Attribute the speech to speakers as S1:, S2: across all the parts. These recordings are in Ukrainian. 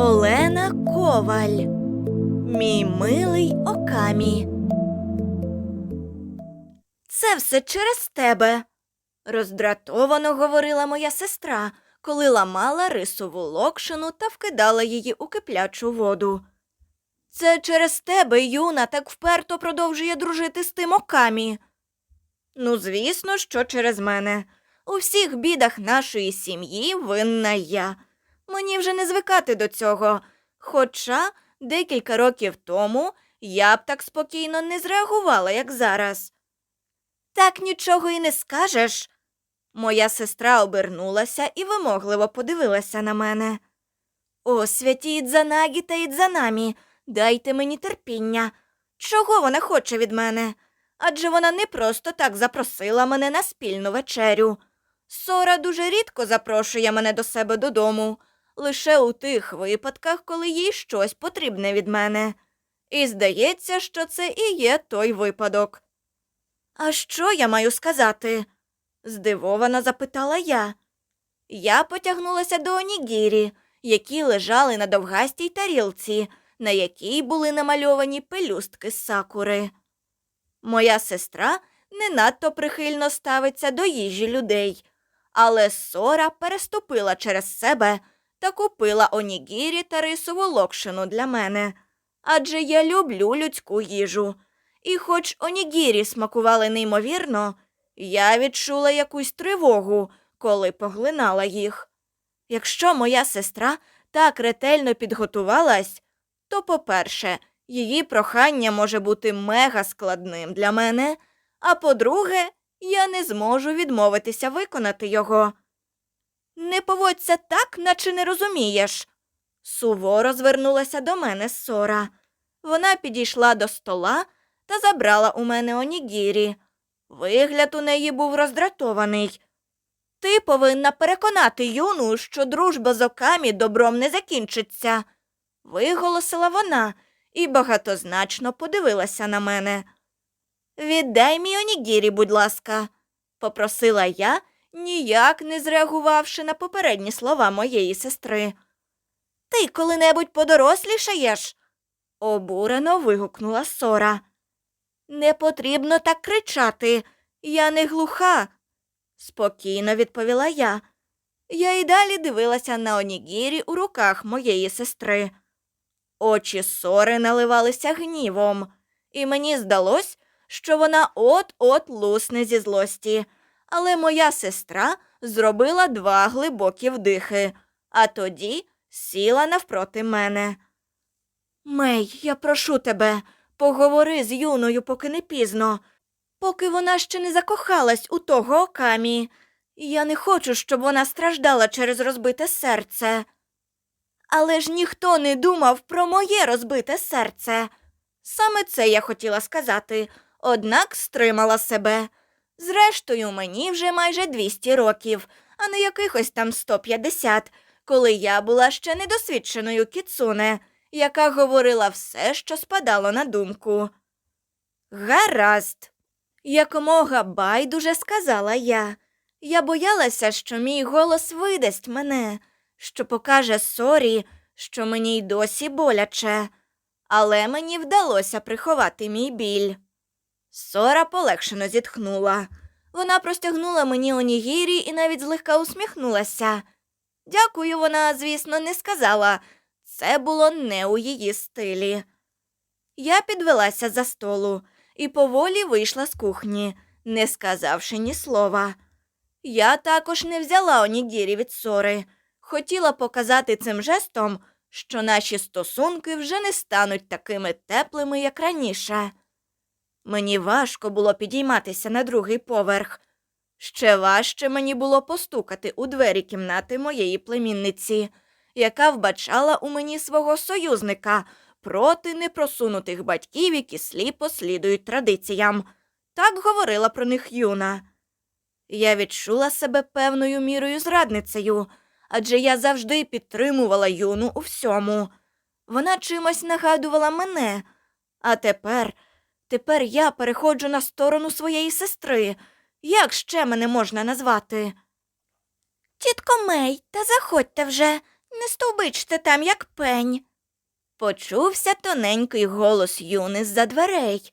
S1: Олена Коваль. Мій милий Окамі. Це все через тебе. роздратовано говорила моя сестра, коли ламала рисову локшину та вкидала її у киплячу воду. Це через тебе юна так вперто продовжує дружити з тим Окамі. Ну, звісно, що через мене. У всіх бідах нашої сім'ї винна я. Мені вже не звикати до цього. Хоча декілька років тому я б так спокійно не зреагувала, як зараз. Так нічого і не скажеш. Моя сестра обернулася і вимогливо подивилася на мене. О, святі Ідзанагі та Ідзанамі, дайте мені терпіння. Чого вона хоче від мене? Адже вона не просто так запросила мене на спільну вечерю. Сора дуже рідко запрошує мене до себе додому, лише у тих випадках, коли їй щось потрібне від мене. І здається, що це і є той випадок. А що я маю сказати? здивовано запитала я. Я потягнулася до онігірі, які лежали на довгастій тарілці, на якій були намальовані пелюстки з сакури. Моя сестра не надто прихильно ставиться до їжі людей, але Сора переступила через себе та купила онігірі та рисову локшину для мене. Адже я люблю людську їжу. І хоч онігірі смакували неймовірно, я відчула якусь тривогу, коли поглинала їх. Якщо моя сестра так ретельно підготувалась, то, по-перше, її прохання може бути мега складним для мене, а по-друге, я не зможу відмовитися виконати його. Не поводься так, наче не розумієш. Суворо звернулася до мене Сора. Вона підійшла до стола та забрала у мене онігірі. Вигляд у неї був роздратований. Ти повинна переконати юну, що дружба з окамі добром не закінчиться, виголосила вона і багатозначно подивилася на мене. Віддай мій онігірі, будь ласка, попросила я, ніяк не зреагувавши на попередні слова моєї сестри. Ти коли-небудь подорослішаєш? обурено вигукнула Сора. Не потрібно так кричати. Я не глуха, спокійно відповіла я. Я й далі дивилася на онігірі у руках моєї сестри. Очі сори наливалися гнівом, і мені здалось, що вона от-от лусне зі злості. Але моя сестра зробила два глибокі вдихи, а тоді сіла навпроти мене. Мей, я прошу тебе, поговори з юною, поки не пізно, поки вона ще не закохалась у того окамі. Я не хочу, щоб вона страждала через розбите серце. Але ж ніхто не думав про моє розбите серце. Саме це я хотіла сказати, однак стримала себе. Зрештою, мені вже майже 200 років, а не якихось там 150, коли я була ще недосвідченою кіцуне, яка говорила все, що спадало на думку. Гаразд, якомога байдуже сказала я. Я боялася, що мій голос видасть мене, що покаже сорі, що мені й досі боляче, але мені вдалося приховати мій біль. Сора полегшено зітхнула. Вона простягнула мені онігірі і навіть злегка усміхнулася. Дякую, вона, звісно, не сказала. Це було не у її стилі. Я підвелася за столу і поволі вийшла з кухні, не сказавши ні слова. Я також не взяла онігірі від сори. Хотіла показати цим жестом, що наші стосунки вже не стануть такими теплими, як раніше. Мені важко було підійматися на другий поверх. Ще важче мені було постукати у двері кімнати моєї племінниці, яка вбачала у мені свого союзника проти непросунутих батьків, які сліпо слідують традиціям. Так говорила про них юна. Я відчула себе певною мірою зрадницею, адже я завжди підтримувала юну у всьому. Вона чимось нагадувала мене, а тепер, тепер я переходжу на сторону своєї сестри. Як ще мене можна назвати? Тітко Мей, та заходьте вже. Не стовбичте там, як пень. Почувся тоненький голос Юни з-за дверей.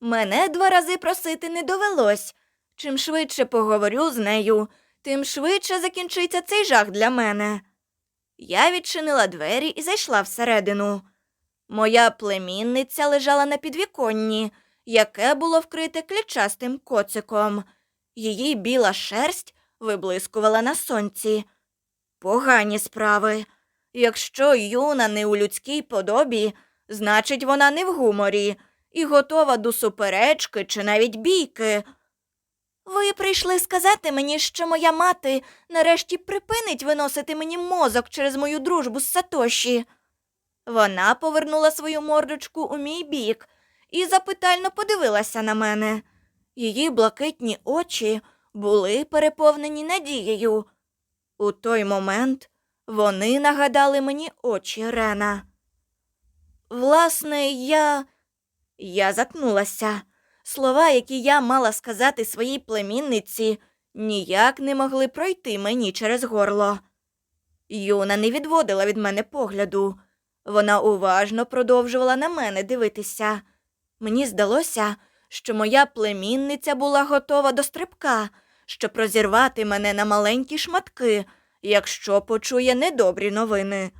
S1: Мене два рази просити не довелось. Чим швидше поговорю з нею, тим швидше закінчиться цей жах для мене. Я відчинила двері і зайшла всередину. Моя племінниця лежала на підвіконні, яке було вкрите клітчастим коциком. Її біла шерсть виблискувала на сонці. Погані справи. Якщо юна не у людській подобі, значить вона не в гуморі і готова до суперечки чи навіть бійки. Ви прийшли сказати мені, що моя мати нарешті припинить виносити мені мозок через мою дружбу з Сатоші. Вона повернула свою мордочку у мій бік і запитально подивилася на мене. Її блакитні очі були переповнені надією. У той момент вони нагадали мені очі Рена. Власне, я. Я заткнулася. Слова, які я мала сказати своїй племінниці, ніяк не могли пройти мені через горло. Юна не відводила від мене погляду. Вона уважно продовжувала на мене дивитися. Мені здалося, що моя племінниця була готова до стрибка, щоб розірвати мене на маленькі шматки, якщо почує недобрі новини.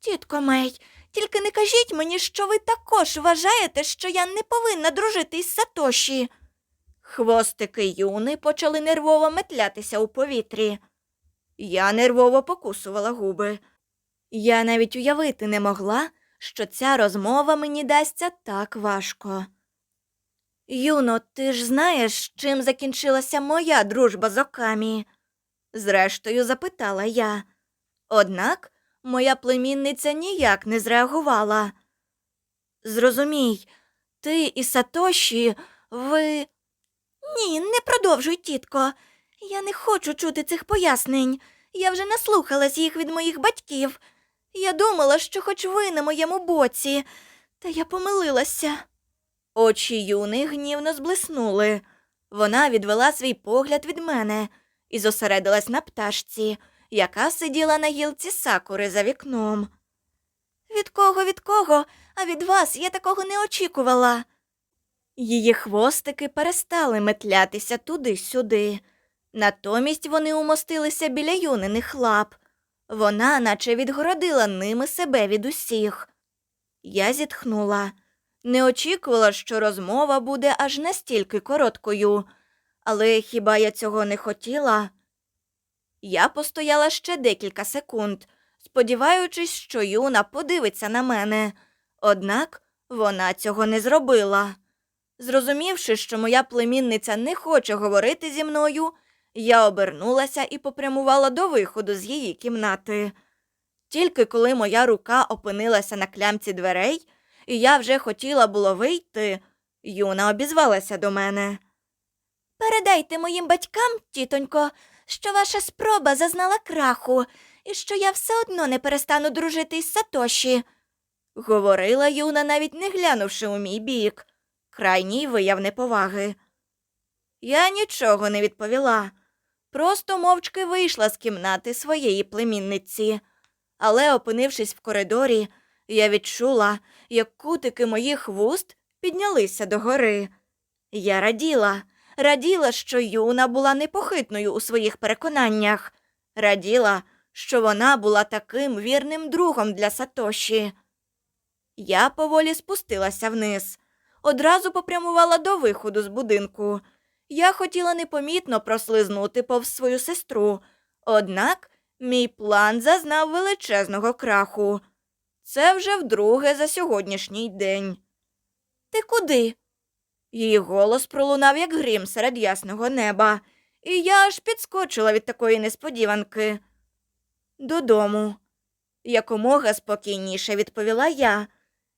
S1: Тітко Мей, тільки не кажіть мені, що ви також вважаєте, що я не повинна дружити із Сатоші. Хвостики юни почали нервово метлятися у повітрі. Я нервово покусувала губи. Я навіть уявити не могла, що ця розмова мені дасться так важко. Юно, ти ж знаєш, чим закінчилася моя дружба з Окамі? Зрештою, запитала я. Однак моя племінниця ніяк не зреагувала. Зрозумій, ти і Сатоші, ви. Ні, не продовжуй, тітко. Я не хочу чути цих пояснень. Я вже наслухалась їх від моїх батьків. Я думала, що хоч ви на моєму боці, та я помилилася. Очі юни гнівно зблиснули. Вона відвела свій погляд від мене і зосередилась на пташці, яка сиділа на гілці сакури за вікном. Від кого, від кого, а від вас я такого не очікувала. Її хвостики перестали метлятися туди-сюди. Натомість вони умостилися біля юниних лап. Вона наче відгородила ними себе від усіх. Я зітхнула. Не очікувала, що розмова буде аж настільки короткою, але хіба я цього не хотіла? Я постояла ще декілька секунд, сподіваючись, що юна подивиться на мене, однак вона цього не зробила. Зрозумівши, що моя племінниця не хоче говорити зі мною, я обернулася і попрямувала до виходу з її кімнати. Тільки коли моя рука опинилася на клямці дверей, і я вже хотіла було вийти, юна обізвалася до мене. Передайте моїм батькам, тітонько, що ваша спроба зазнала краху, і що я все одно не перестану дружити із Сатоші, говорила юна, навіть не глянувши у мій бік. Крайній вияв неповаги. Я нічого не відповіла, просто мовчки вийшла з кімнати своєї племінниці. Але, опинившись в коридорі, я відчула, як кутики моїх вуст піднялися догори. Я раділа, раділа, що юна була непохитною у своїх переконаннях, раділа, що вона була таким вірним другом для Сатоші. Я поволі спустилася вниз, одразу попрямувала до виходу з будинку. Я хотіла непомітно прослизнути повз свою сестру, однак мій план зазнав величезного краху. Це вже вдруге за сьогоднішній день. Ти куди? Її голос пролунав, як грім серед ясного неба, і я аж підскочила від такої несподіванки. Додому. Якомога спокійніше відповіла я.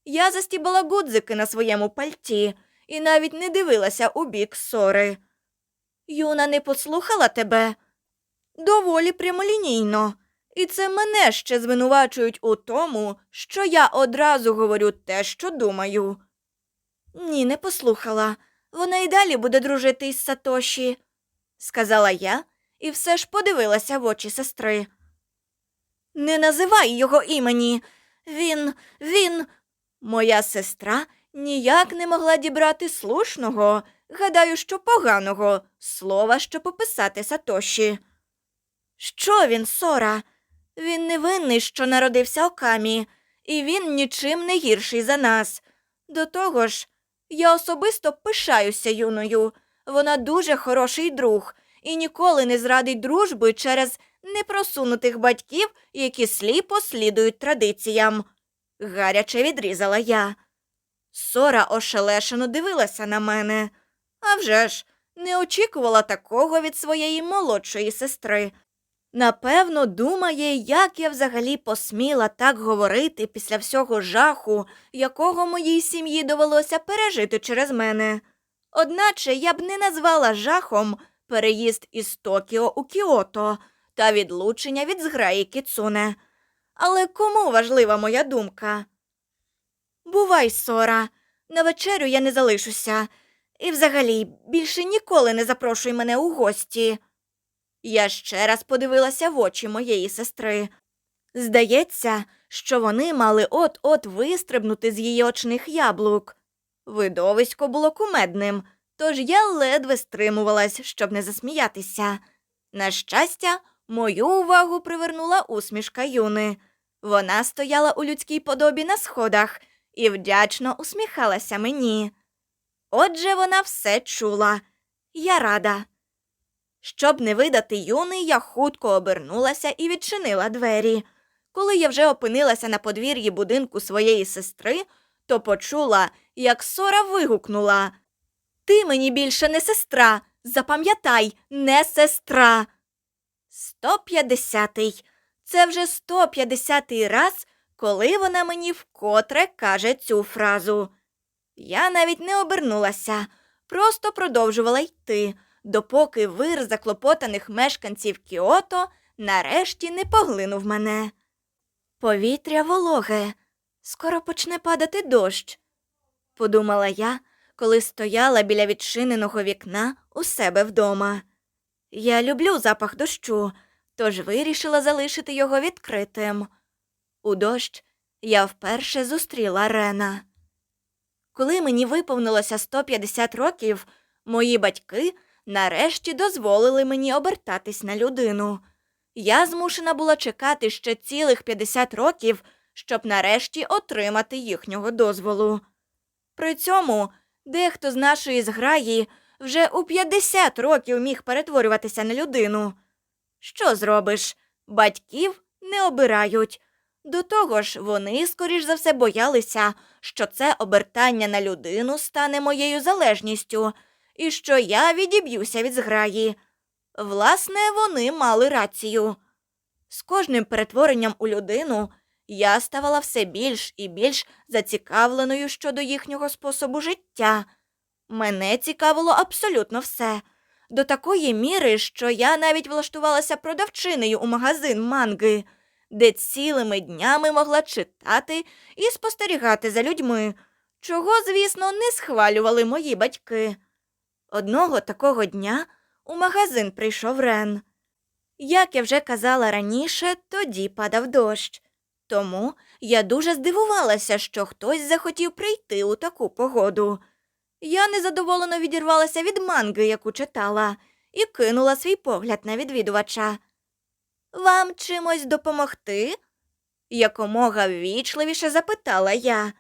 S1: Я застібала гудзики на своєму пальті і навіть не дивилася у бік сори. Юна не послухала тебе? Доволі прямолінійно. І це мене ще звинувачують у тому, що я одразу говорю те, що думаю. Ні, не послухала. Вона й далі буде дружити із Сатоші, сказала я і все ж подивилася в очі сестри. Не називай його імені. Він, він. Моя сестра ніяк не могла дібрати слушного, гадаю, що поганого слова, щоб описати Сатоші. Що він, Сора? Він невинний, що народився окамі, і він нічим не гірший за нас. До того ж, я особисто пишаюся юною. Вона дуже хороший друг і ніколи не зрадить дружби через непросунутих батьків, які сліпо слідують традиціям. Гаряче відрізала я. Сора ошелешено дивилася на мене. А вже ж, не очікувала такого від своєї молодшої сестри. Напевно, думає, як я взагалі посміла так говорити після всього жаху, якого моїй сім'ї довелося пережити через мене. Одначе я б не назвала жахом переїзд із Токіо у Кіото та відлучення від зграї Кіцуне. Але кому важлива моя думка? Бувай, Сора, на вечерю я не залишуся. І взагалі більше ніколи не запрошуй мене у гості. Я ще раз подивилася в очі моєї сестри. Здається, що вони мали от-от вистрибнути з її очних яблук. Видовисько було кумедним, тож я ледве стримувалась, щоб не засміятися. На щастя, мою увагу привернула усмішка юни. Вона стояла у людській подобі на сходах і вдячно усміхалася мені. Отже, вона все чула. Я рада. Щоб не видати юни, я хутко обернулася і відчинила двері. Коли я вже опинилася на подвір'ї будинку своєї сестри, то почула, як Сора вигукнула Ти мені більше не сестра. Запам'ятай, не сестра. Сто п'ятдесятий. Це вже сто п'ятдесятий раз, коли вона мені вкотре каже цю фразу. Я навіть не обернулася, просто продовжувала йти, допоки вир заклопотаних мешканців Кіото нарешті не поглинув мене. Повітря вологе, скоро почне падати дощ, подумала я, коли стояла біля відчиненого вікна у себе вдома. Я люблю запах дощу, тож вирішила залишити його відкритим. У дощ я вперше зустріла Рена. Коли мені виповнилося 150 років, мої батьки нарешті дозволили мені обертатись на людину. Я змушена була чекати ще цілих 50 років, щоб нарешті отримати їхнього дозволу. При цьому дехто з нашої зграї вже у 50 років міг перетворюватися на людину. Що зробиш? Батьків не обирають. До того ж, вони, скоріш за все, боялися, що це обертання на людину стане моєю залежністю, і що я відіб'юся від зграї. Власне, вони мали рацію. З кожним перетворенням у людину я ставала все більш і більш зацікавленою щодо їхнього способу життя. Мене цікавило абсолютно все. До такої міри, що я навіть влаштувалася продавчинею у магазин манги, де цілими днями могла читати і спостерігати за людьми, чого, звісно, не схвалювали мої батьки. Одного такого дня у магазин прийшов Рен. Як я вже казала раніше, тоді падав дощ. Тому я дуже здивувалася, що хтось захотів прийти у таку погоду. Я незадоволено відірвалася від манги, яку читала, і кинула свій погляд на відвідувача. Вам чимось допомогти? якомога ввічливіше запитала я.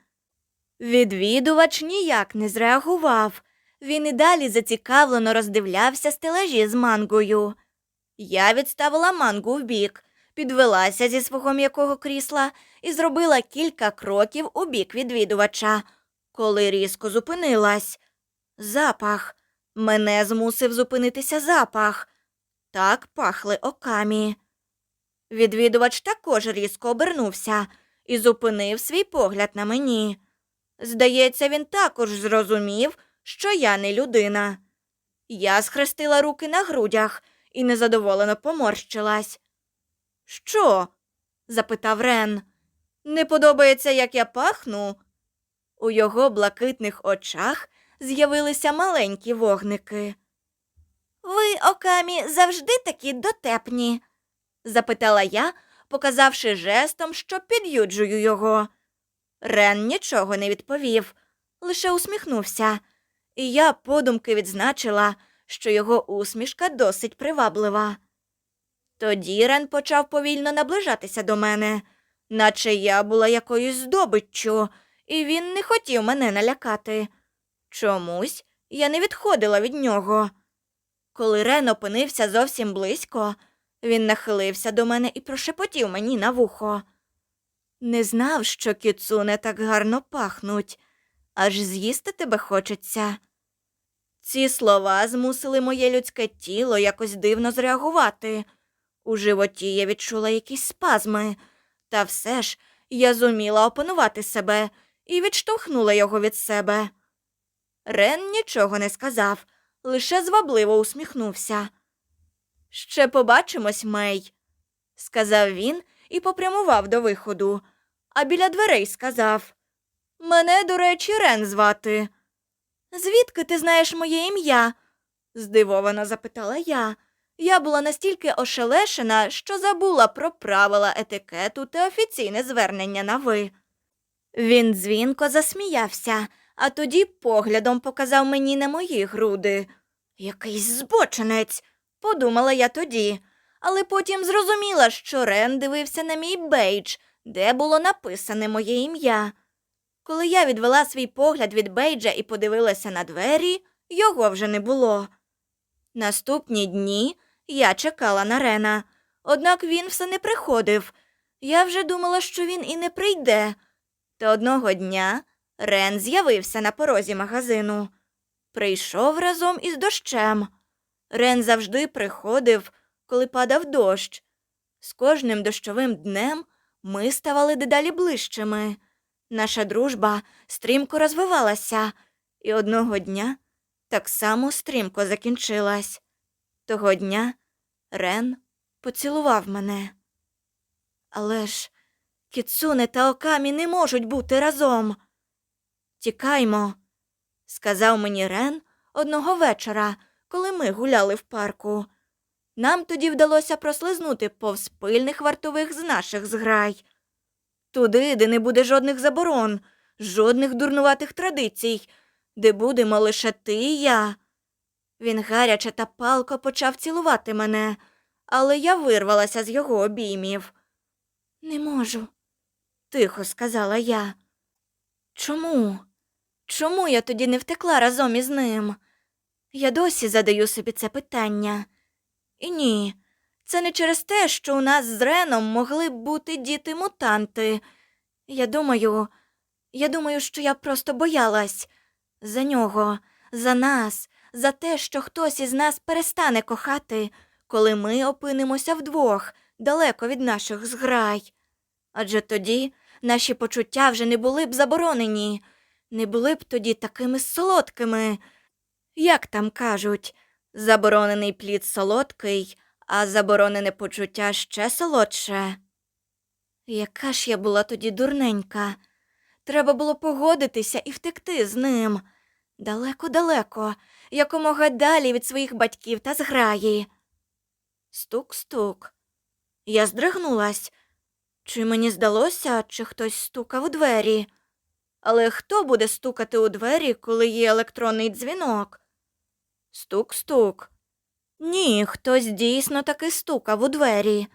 S1: Відвідувач ніяк не зреагував. Він і далі зацікавлено роздивлявся стелажі з мангою. Я відставила мангу вбік, підвелася зі свого м'якого крісла і зробила кілька кроків у бік відвідувача, коли різко зупинилась. Запах. Мене змусив зупинитися запах. Так пахли окамі. Відвідувач також різко обернувся і зупинив свій погляд на мені. Здається, він також зрозумів, що я не людина. Я схрестила руки на грудях і незадоволено поморщилась. Що? запитав Рен. Не подобається, як я пахну? У його блакитних очах з'явилися маленькі вогники. Ви, окамі, завжди такі дотепні, запитала я, показавши жестом, що під'юджую його. Рен нічого не відповів, лише усміхнувся, і я подумки відзначила, що його усмішка досить приваблива. Тоді Рен почав повільно наближатися до мене, наче я була якоюсь здобиччю, і він не хотів мене налякати. Чомусь я не відходила від нього. Коли Рен опинився зовсім близько, він нахилився до мене і прошепотів мені на вухо. Не знав, що кіцуне так гарно пахнуть, аж з'їсти тебе хочеться. Ці слова змусили моє людське тіло якось дивно зреагувати. У животі я відчула якісь спазми, та все ж я зуміла опанувати себе і відштовхнула його від себе. Рен нічого не сказав, лише звабливо усміхнувся. Ще побачимось, Мей, сказав він і попрямував до виходу, а біля дверей сказав Мене, до речі, Рен звати. Звідки ти знаєш моє ім'я? здивовано запитала я. Я була настільки ошелешена, що забула про правила етикету та офіційне звернення на ви. Він дзвінко засміявся, а тоді поглядом показав мені на мої груди. Якийсь збочинець, подумала я тоді, але потім зрозуміла, що Рен дивився на мій бейдж, де було написане моє ім'я. Коли я відвела свій погляд від бейджа і подивилася на двері, його вже не було. Наступні дні я чекала на Рена, однак він все не приходив. Я вже думала, що він і не прийде. Та одного дня Рен з'явився на порозі магазину. Прийшов разом із дощем. Рен завжди приходив, коли падав дощ. З кожним дощовим днем ми ставали дедалі ближчими. Наша дружба стрімко розвивалася, і одного дня так само стрімко закінчилась. Того дня Рен поцілував мене. Але ж Кіцуне та Окамі не можуть бути разом. Тікаймо, сказав мені Рен одного вечора, коли ми гуляли в парку. Нам тоді вдалося прослизнути повз пильних вартових з наших зграй. Туди, де не буде жодних заборон, жодних дурнуватих традицій, де будемо лише ти і я. Він гаряче та палко почав цілувати мене, але я вирвалася з його обіймів. Не можу, тихо сказала я. Чому? Чому я тоді не втекла разом із ним? Я досі задаю собі це питання. І ні, це не через те, що у нас з Реном могли б бути діти-мутанти. Я думаю, я думаю, що я просто боялась за нього, за нас, за те, що хтось із нас перестане кохати, коли ми опинимося вдвох, далеко від наших зграй. Адже тоді наші почуття вже не були б заборонені, не були б тоді такими солодкими. Як там кажуть, заборонений плід солодкий, а заборонене почуття ще солодше. Яка ж я була тоді дурненька. Треба було погодитися і втекти з ним. Далеко-далеко, якомога далі від своїх батьків та зграї. Стук-стук. Я здригнулась. Чи мені здалося, чи хтось стукав у двері? Але хто буде стукати у двері, коли є електронний дзвінок? Стук-стук. Ні, хтось дійсно таки стукав у двері.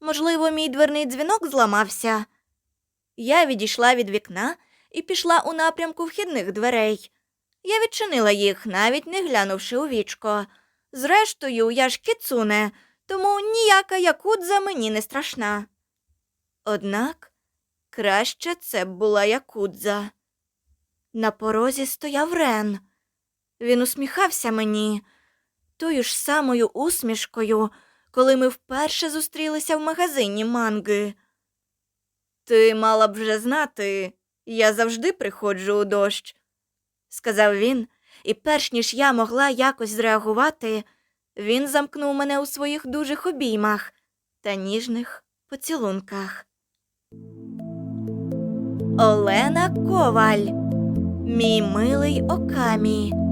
S1: Можливо, мій дверний дзвінок зламався. Я відійшла від вікна і пішла у напрямку вхідних дверей. Я відчинила їх, навіть не глянувши у вічко. Зрештою, я ж кіцуне, тому ніяка якудза мені не страшна. Однак краще це була якудза. На порозі стояв Рен. Він усміхався мені тою ж самою усмішкою, коли ми вперше зустрілися в магазині манги. Ти мала б вже знати, я завжди приходжу у дощ, сказав він, і перш ніж я могла якось зреагувати, він замкнув мене у своїх дужих обіймах та ніжних поцілунках. Олена Коваль, мій милий Окамі.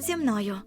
S1: зі мною.